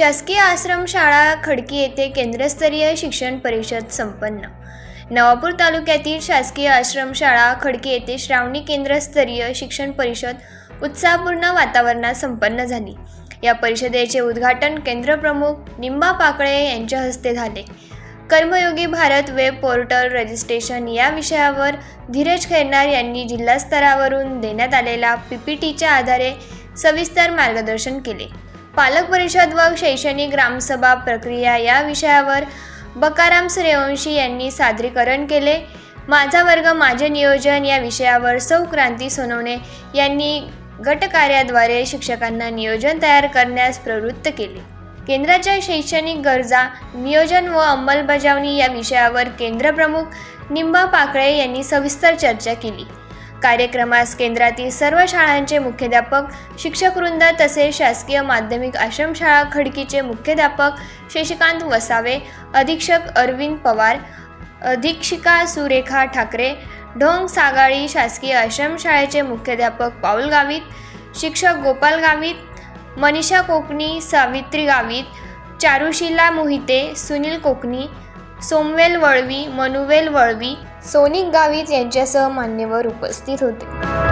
शासकीय आश्रमशाळा खडकी येथे केंद्रस्तरीय शिक्षण परिषद संपन्न. नवापूर तालुक्यातील शासकीय आश्रमशाळा खडकी येथे श्रावणी केंद्रस्तरीय शिक्षण परिषद उत्साहपूर्ण वातावरणात संपन्न झाली. या परिषदेचे उद्घाटन केंद्रप्रमुख निंबा पाकळे यांच्या हस्ते झाले. Karmayogi Bharat web portal registration या विषयावर धीरज खैरनार यांनी जिल्हास्तरावरून देण्यात आलेल्या पी पी टीच्या आधारे सविस्तर मार्गदर्शन केले. पालक परिषद व शैक्षणिक ग्रामसभा प्रक्रिया या विषयावर बकाराम सूर्यवंशी यांनी सादरीकरण केले. माझा वर्ग माझे नियोजन या विषयावर सौ क्रांती सोनवणे यांनी गटकार्याद्वारे शिक्षकांना नियोजन तयार करण्यास प्रवृत्त केले. केंद्राच्या शैक्षणिक गरजा नियोजन व अंमलबजावणी या विषयावर केंद्रप्रमुख निंबा पाकळे यांनी सविस्तर चर्चा केली. कार्यक्रमास केंद्रातील सर्व शाळांचे मुख्याध्यापक शिक्षकवृंद तसेच शासकीय माध्यमिक आश्रमशाळा खडकीचे मुख्याध्यापक शशिकांत वसावे अधीक्षक अरविंद पवार अधीक्षिका सुरेखा ठाकरे ढोंग सागाळी शासकीय आश्रमशाळेचे मुख्याध्यापक पाऊल गावित शिक्षक गोपाल गावित मनीषा कोकणी सावित्री गावित चारुशिला मोहिते सुनील कोकणी सोमवेल वळवी मनुवेल वळवी सोनिक गावित यांच्यासह मान्यवर उपस्थित होते.